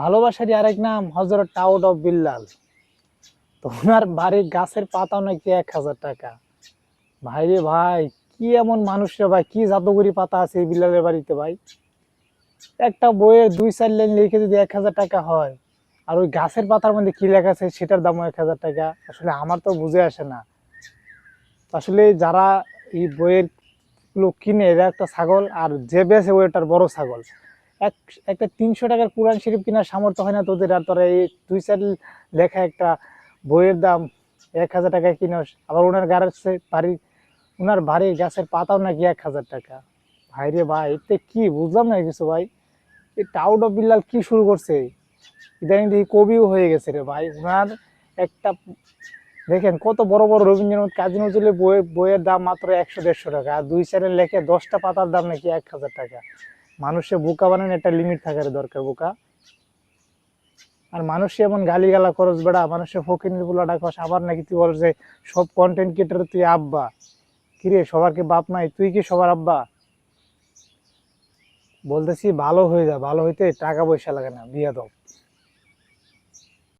ভালোবাসারই আরেক নাম হজরত টাউড অফ বিল্লাল। তো ওনার বাড়ির গাছের পাতাও নাকি এক হাজার টাকা। ভাই রে ভাই, কি এমন মানুষ রে ভাই, কি জাদুগরি পাতা আছে এই বিল্লালের বাড়িতে ভাই? একটা বইয়ের দুই চার লাইন লিখে যদি এক হাজার টাকা হয়, আর ওই গাছের পাতার মধ্যে কি লেখা আছে সেটার দামও এক হাজার টাকা? আসলে আমার তো বুঝে আসে না। আসলে যারা এই বইয়ের লোক কিনে, এরা একটা ছাগল, আর যে বেছে ওইটার বড় ছাগল। এক, একটা তিনশো টাকার কোরআন শরীফ কেনার সামর্থ্য হয় না তোদের আর তোরা এই দুই চার লেখা একটা বইয়ের দাম এক হাজার টাকায় কিনোস। আবার ওনার গাছের বাড়ি, ওনার বাড়ির গাছের পাতাও নাকি এক হাজার টাকা। ভাই রে ভাই, এতে কি বুঝলাম না কিছু ভাই। এই টাউড অফ বিল্লাল কি শুরু করছে? ইদানিং দেখি কবিও হয়ে গেছে রে ভাই। ওনার একটা, দেখেন কত বড় বড় রবীন্দ্রনাথ, কাজী নজরুলের বইয়ের বইয়ের দাম মাত্র একশো দেড়শো টাকা। আর দুই চারের লেখে দশটা পাতার দাম নাকি এক হাজার টাকা। মানুষের বোকা বানানোর একটা লিমিট থাকার দরকার বোকা। আর মানুষ এমন গালিগালা খরচ বেড়া মানুষে ফকিনেরগুলো ডাকস, আবার নাকি তুই বল যে, সব কন্টেন্ট ক্রিয়েটার তুই আব্বা। কিরে, সবার কি বাপ নাই? তুই কি সবার আব্বা? বলতেছি, ভালো হয়ে যা, ভালো হইতে টাকা পয়সা লাগে না বিয়া দাও।